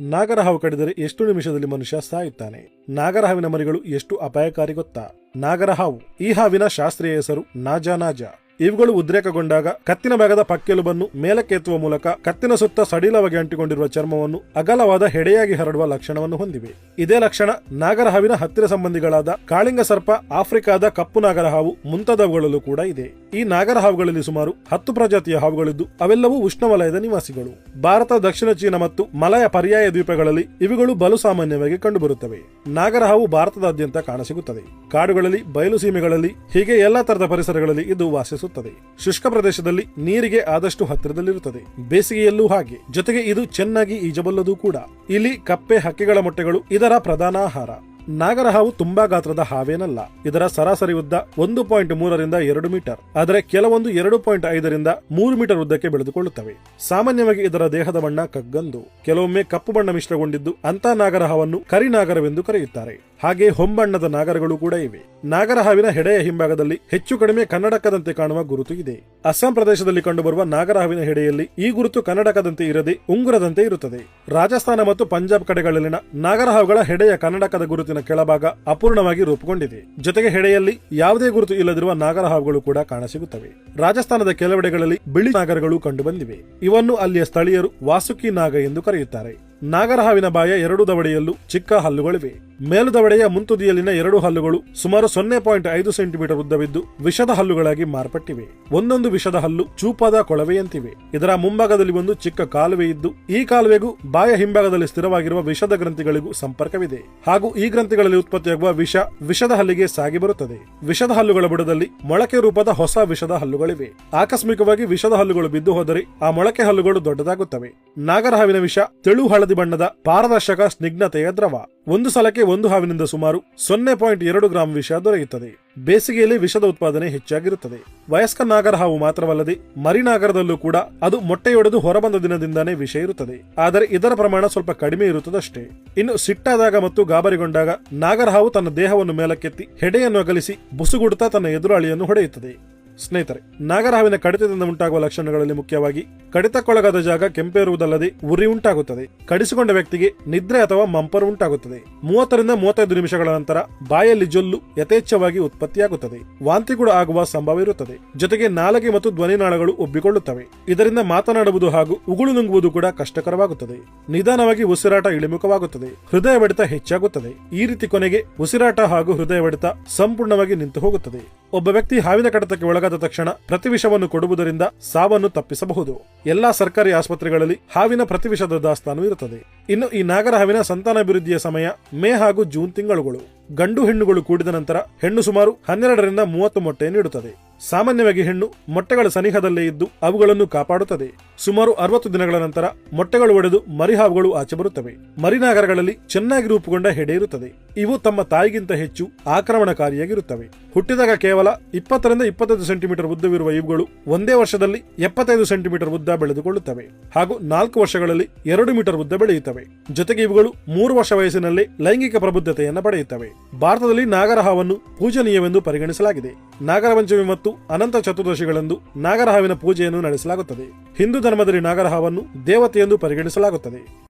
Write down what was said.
ನಾಗರಹಾವು ಕಡಿದರೆ ಎಷ್ಟು ನಿಮಿಷದಲ್ಲಿ ಮನುಷ್ಯ ಸಾಯುತ್ತಾನೆ? ನಾಗರಹಾವಿನ ಮರಿಗಳು ಎಷ್ಟು ಅಪಾಯಕಾರಿ ಗೊತ್ತಾ? ನಾಗರಹಾವು, ಈ ಹಾವಿನ ಶಾಸ್ತ್ರೀಯ ಹೆಸರು ನಾಜಾ ನಾಜಾ. ಇವುಗಳು ಉದ್ರೇಕಗೊಂಡಾಗ ಕತ್ತಿನ ಭಾಗದ ಪಕ್ಕೆಲುಬನ್ನು ಮೇಲಕ್ಕೆತ್ತುವ ಮೂಲಕ ಕತ್ತಿನ ಸುತ್ತ ಸಡಿಲವಾಗಿ ಅಂಟಿಕೊಂಡಿರುವ ಚರ್ಮವನ್ನು ಅಗಲವಾದ ಹೆಡೆಯಾಗಿ ಹರಡುವ ಲಕ್ಷಣವನ್ನು ಹೊಂದಿವೆ. ಇದೇ ಲಕ್ಷಣ ನಾಗರಹಾವಿನ ಹತ್ತಿರ ಸಂಬಂಧಿಗಳಾದ ಕಾಳಿಂಗ ಸರ್ಪ ಆಫ್ರಿಕಾದ ಕಪ್ಪು ನಾಗರಹಾವು ಮುಂತಾದವುಗಳಲ್ಲೂ ಕೂಡ ಇದೆ. ಈ ನಾಗರಹಾವುಗಳಲ್ಲಿ ಸುಮಾರು ಹತ್ತು ಪ್ರಜಾತಿಯ ಹಾವುಗಳಿದ್ದು, ಅವೆಲ್ಲವೂ ಉಷ್ಣವಲಯದ ನಿವಾಸಿಗಳು. ಭಾರತ, ದಕ್ಷಿಣ ಚೀನಾ ಮತ್ತು ಮಲಯ ಪರ್ಯಾಯ ದ್ವೀಪಗಳಲ್ಲಿ ಇವುಗಳು ಬಲು ಸಾಮಾನ್ಯವಾಗಿ ಕಂಡುಬರುತ್ತವೆ. ನಾಗರಹಾವು ಭಾರತದಾದ್ಯಂತ ಕಾಣಸಿಗುತ್ತದೆ. ಕಾಡುಗಳಲ್ಲಿ, ಬಯಲು ಸೀಮೆಗಳಲ್ಲಿ, ಹೀಗೆ ಎಲ್ಲಾ ತರದ ಪರಿಸರಗಳಲ್ಲಿ ಇದು ವಾಸಿಸುತ್ತದೆ. ಶುಷ್ಕ ಪ್ರದೇಶದಲ್ಲಿ ನೀರಿಗೆ ಆದಷ್ಟು ಹತ್ತಿರದಲ್ಲಿರುತ್ತದೆ. ಬೇಸಿಗೆಯಲ್ಲೂ ಹಾಗೆ. ಜೊತೆಗೆ ಇದು ಚೆನ್ನಾಗಿ ಈಜಬಲ್ಲದು ಕೂಡ. ಇಲ್ಲಿ ಕಪ್ಪೆ ಹಕ್ಕಿಗಳ ಮೊಟ್ಟೆಗಳು ಇದರ ಪ್ರಧಾನ ಆಹಾರ. ನಾಗರಹಾವು ತುಂಬಾ ಗಾತ್ರದ ಹಾವೇನಲ್ಲ. ಇದರ ಸರಾಸರಿ ಉದ್ದ ಒಂದು ಪಾಯಿಂಟ್ ಮೂರರಿಂದ ಎರಡು ಮೀಟರ್. ಆದರೆ ಕೆಲವೊಂದು ಎರಡು ಪಾಯಿಂಟ್ ಐದರಿಂದ ಮೂರು ಮೀಟರ್ ಉದ್ದಕ್ಕೆ ಬೆಳೆದುಕೊಳ್ಳುತ್ತವೆ. ಸಾಮಾನ್ಯವಾಗಿ ಇದರ ದೇಹದ ಬಣ್ಣ ಕಗ್ಗಂದು. ಕೆಲವೊಮ್ಮೆ ಕಪ್ಪು ಬಣ್ಣ ಮಿಶ್ರಗೊಂಡಿದ್ದು ಅಂತ ನಾಗರಹಾವನ್ನು ಕರಿನಾಗರವೆಂದು ಕರೆಯುತ್ತಾರೆ. ಹಾಗೆ ಹೊಂಬಣ್ಣದ ನಾಗರಗಳು ಕೂಡ ಇವೆ. ನಾಗರಹಾವಿನ ಹೆಡೆಯ ಹಿಂಭಾಗದಲ್ಲಿ ಹೆಚ್ಚು ಕಡಿಮೆ ಕನ್ನಡಕದಂತೆ ಕಾಣುವ ಗುರುತು ಇದೆ. ಅಸ್ಸಾಂ ಪ್ರದೇಶದಲ್ಲಿ ಕಂಡುಬರುವ ನಾಗರಹಾವಿನ ಹೆಡೆಯಲ್ಲಿ ಈ ಗುರುತು ಕನ್ನಡಕದಂತೆ ಇರದೆ ಉಂಗುರದಂತೆ ಇರುತ್ತದೆ. ರಾಜಸ್ಥಾನ ಮತ್ತು ಪಂಜಾಬ್ ಕಡೆಗಳಲ್ಲಿನ ನಾಗರಹಾವುಗಳ ಹೆಡೆಯ ಕನ್ನಡಕದ ಗುರುತಿನ ಕೆಳಭಾಗ ಅಪೂರ್ಣವಾಗಿ ರೂಪುಗೊಂಡಿದೆ. ಜೊತೆಗೆ ಹೆಡೆಯಲ್ಲಿ ಯಾವುದೇ ಗುರುತು ಇಲ್ಲದಿರುವ ನಾಗರಹಾವುಗಳು ಕೂಡ ಕಾಣಸಿಗುತ್ತವೆ. ರಾಜಸ್ಥಾನದ ಕೆಲವೆಡೆಗಳಲ್ಲಿ ಬಿಳಿ ನಾಗರಗಳು ಕಂಡುಬಂದಿವೆ. ಇವನ್ನು ಅಲ್ಲಿಯ ಸ್ಥಳೀಯರು ವಾಸುಕಿ ನಾಗ ಎಂದು ಕರೆಯುತ್ತಾರೆ. ನಾಗರಹಾವಿನ ಬಾಯ ಎರಡು ದವಡೆಯಲ್ಲೂ ಚಿಕ್ಕ ಹಲ್ಲುಗಳಿವೆ. ಮೇಲು ದವಡೆಯ ಮುಂತುದಿಯಲ್ಲಿನ ಎರಡು ಹಲ್ಲುಗಳು ಸುಮಾರು ಸೊನ್ನೆ ಪಾಯಿಂಟ್ ಐದು ಸೆಂಟಿಮೀಟರ್ ಉದ್ದವಿದ್ದು ವಿಷದ ಹಲ್ಲುಗಳಾಗಿ ಮಾರ್ಪಟ್ಟಿವೆ. ಒಂದೊಂದು ವಿಷದ ಹಲ್ಲು ಚೂಪಾದ ಕೊಳವೆಯಂತಿವೆ. ಇದರ ಮುಂಭಾಗದಲ್ಲಿ ಒಂದು ಚಿಕ್ಕ ಕಾಲುವೆ ಇದ್ದು, ಈ ಕಾಲುವೆಗೂ ಬಾಯ ಹಿಂಭಾಗದಲ್ಲಿ ಸ್ಥಿರವಾಗಿರುವ ವಿಷದ ಗ್ರಂಥಿಗಳಿಗೂ ಸಂಪರ್ಕವಿದೆ. ಹಾಗೂ ಈ ಗ್ರಂಥಿಗಳಲ್ಲಿ ಉತ್ಪತ್ತಿಯಾಗುವ ವಿಷ ವಿಷದ ಹಲ್ಲಿಗೆ ಸಾಗಿ ಬರುತ್ತದೆ. ವಿಷದ ಹಲ್ಲುಗಳ ಬುಡದಲ್ಲಿ ಮೊಳಕೆ ರೂಪದ ಹೊಸ ವಿಷದ ಹಲ್ಲುಗಳಿವೆ. ಆಕಸ್ಮಿಕವಾಗಿ ವಿಷದ ಹಲ್ಲುಗಳು ಬಿದ್ದು ಹೋದರೆ ಆ ಮೊಳಕೆ ಹಲ್ಲುಗಳು ದೊಡ್ಡದಾಗುತ್ತವೆ. ನಾಗರಹಾವಿನ ವಿಷ ತೆಳು ಹಳದಿ ಬಣ್ಣದ ಪಾರದರ್ಶಕ ಸ್ನಿಗ್ಧತೆಯ ದ್ರವ. ಒಂದು ಸಲಕ್ಕೆ ಒಂದು ಹಾವಿನಿಂದ ಸುಮಾರು ಸೊನ್ನೆ ಪಾಯಿಂಟ್ ಎರಡು ಗ್ರಾಂ ವಿಷ ದೊರೆಯುತ್ತದೆ. ಬೇಸಿಗೆಯಲ್ಲಿ ವಿಷದ ಉತ್ಪಾದನೆ ಹೆಚ್ಚಾಗಿರುತ್ತದೆ. ವಯಸ್ಕ ನಾಗರ ಹಾವು ಮಾತ್ರವಲ್ಲದೆ ಮರಿನಾಗರದಲ್ಲೂ ಕೂಡ ಅದು ಮೊಟ್ಟೆಯೊಡೆದು ಹೊರಬಂದ ದಿನದಿಂದಾನೇ ವಿಷ ಇರುತ್ತದೆ. ಆದರೆ ಇದರ ಪ್ರಮಾಣ ಸ್ವಲ್ಪ ಕಡಿಮೆ ಇರುತ್ತದಷ್ಟೇ. ಇನ್ನು ಸಿಟ್ಟಾದಾಗ ಮತ್ತು ಗಾಬರಿಗೊಂಡಾಗ ನಾಗರಹಾವು ತನ್ನ ದೇಹವನ್ನು ಮೇಲಕ್ಕೆತ್ತಿ ಹೆಡೆಯನ್ನು ಅಗಲಿಸಿ ಬುಸುಗುಡುತ್ತಾ ತನ್ನ ಎದುರಾಳಿಯನ್ನು ಹೊಡೆಯುತ್ತದೆ. ಸ್ನೇಹಿತರೆ, ನಾಗರಹಾವಿನ ಕಡಿತದಿಂದ ಉಂಟಾಗುವ ಲಕ್ಷಣಗಳಲ್ಲಿ ಮುಖ್ಯವಾಗಿ ಕಡಿತಕ್ಕೊಳಗಾದ ಜಾಗ ಕೆಂಪೇರುವುದಲ್ಲದೆ ಉರಿ ಉಂಟಾಗುತ್ತದೆ. ಕಡಿಸಿಕೊಂಡ ವ್ಯಕ್ತಿಗೆ ನಿದ್ರೆ ಅಥವಾ ಮಂಪರು ಉಂಟಾಗುತ್ತದೆ. ಮೂವತ್ತರಿಂದ ಮೂವತ್ತೈದು ನಿಮಿಷಗಳ ನಂತರ ಬಾಯಲ್ಲಿ ಜೊಲ್ಲು ಯಥೇಚ್ಛವಾಗಿ ಉತ್ಪತ್ತಿಯಾಗುತ್ತದೆ. ವಾಂತಿ ಕೂಡ ಆಗುವ ಸಂಭವ ಇರುತ್ತದೆ. ಜೊತೆಗೆ ನಾಲಗೆ ಮತ್ತು ಧ್ವನಿನಾಳಗಳು ಒಬ್ಬಿಕೊಳ್ಳುತ್ತವೆ. ಇದರಿಂದ ಮಾತನಾಡುವುದು ಹಾಗೂ ಉಗುಳು ನುಂಗುವುದು ಕೂಡ ಕಷ್ಟಕರವಾಗುತ್ತದೆ. ನಿಧಾನವಾಗಿ ಉಸಿರಾಟ ಇಳಿಮುಖವಾಗುತ್ತದೆ. ಹೃದಯ ಬಡಿತ ಹೆಚ್ಚಾಗುತ್ತದೆ. ಈ ರೀತಿ ಕೊನೆಗೆ ಉಸಿರಾಟ ಹಾಗೂ ಹೃದಯ ಬಡಿತ ಸಂಪೂರ್ಣವಾಗಿ ನಿಂತು ಹೋಗುತ್ತದೆ ಒಬ್ಬ ವ್ಯಕ್ತಿ ಹಾವಿನ ಕಡತಕ್ಕೆ ಒಳಗಾದ ತಕ್ಷಣ ಪ್ರತಿವಿಷವನ್ನು ಕೊಡುವುದರಿಂದ ಸಾವನ್ನು ತಪ್ಪಿಸಬಹುದು. ಎಲ್ಲಾ ಸರ್ಕಾರಿ ಆಸ್ಪತ್ರೆಗಳಲ್ಲಿ ಹಾವಿನ ಪ್ರತಿವಿಷದ ದಾಸ್ತಾನು ಇರುತ್ತದೆ. ಇನ್ನು ಈ ನಾಗರ ಹಾವಿನ ಸಂತಾನಾಭಿವೃದ್ಧಿಯ ಸಮಯ ಮೇ ಹಾಗೂ ಜೂನ್ ತಿಂಗಳುಗಳು. ಗಂಡು ಹೆಣ್ಣುಗಳು ಕೂಡಿದ ನಂತರ ಹೆಣ್ಣು ಸುಮಾರು ಹನ್ನೆರಡರಿಂದ ಮೂವತ್ತು ಮೊಟ್ಟೆ ನೀಡುತ್ತದೆ. ಸಾಮಾನ್ಯವಾಗಿ ಹೆಣ್ಣು ಮೊಟ್ಟೆಗಳ ಸನಿಹದಲ್ಲೇ ಇದ್ದು ಅವುಗಳನ್ನು ಕಾಪಾಡುತ್ತದೆ. ಸುಮಾರು ಅರವತ್ತು ದಿನಗಳ ನಂತರ ಮೊಟ್ಟೆಗಳು ಒಡೆದು ಮರಿಹಾವುಗಳು ಆಚೆ ಬರುತ್ತವೆ. ಮರಿನಾಗರಗಳಲ್ಲಿ ಚೆನ್ನಾಗಿ ರೂಪುಗೊಂಡ ಹೆಡೆ ಇರುತ್ತದೆ. ಇವು ತಮ್ಮ ತಾಯಿಗಿಂತ ಹೆಚ್ಚು ಆಕ್ರಮಣಕಾರಿಯಾಗಿರುತ್ತವೆ. ಹುಟ್ಟಿದಾಗ ಕೇವಲ ಇಪ್ಪತ್ತರಿಂದ ಇಪ್ಪತ್ತೈದು ಸೆಂಟಿಮೀಟರ್ ಉದ್ದವಿರುವ ಇವುಗಳು ಒಂದೇ ವರ್ಷದಲ್ಲಿ ಎಪ್ಪತ್ತೈದು ಸೆಂಟಿಮೀಟರ್ ಉದ್ದ ಬೆಳೆದುಕೊಳ್ಳುತ್ತವೆ. ಹಾಗೂ ನಾಲ್ಕು ವರ್ಷಗಳಲ್ಲಿ ಎರಡು ಮೀಟರ್ ಉದ್ದ ಬೆಳೆಯುತ್ತವೆ. ಜೊತೆಗೆ ಇವುಗಳು ಮೂರು ವರ್ಷ ವಯಸ್ಸಿನಲ್ಲಿ ಲೈಂಗಿಕ ಪ್ರಬುದ್ಧತೆಯನ್ನು ಪಡೆಯುತ್ತವೆ. ಭಾರತದಲ್ಲಿ ನಾಗರಹಾವನ್ನು ಪೂಜನೀಯವೆಂದು ಪರಿಗಣಿಸಲಾಗಿದೆ. ನಾಗರ ಪಂಚಮಿ ಮತ್ತು ಅನಂತ ಚತುರ್ದಶಿಗಳಂದು ನಾಗರಹಾವಿನ ಪೂಜೆಯನ್ನು ನಡೆಸಲಾಗುತ್ತದೆ. ಹಿಂದೂ ಧರ್ಮದಲ್ಲಿ ನಾಗರಹಾವನ್ನು ದೇವತೆಯೆಂದು ಪರಿಗಣಿಸಲಾಗುತ್ತದೆ.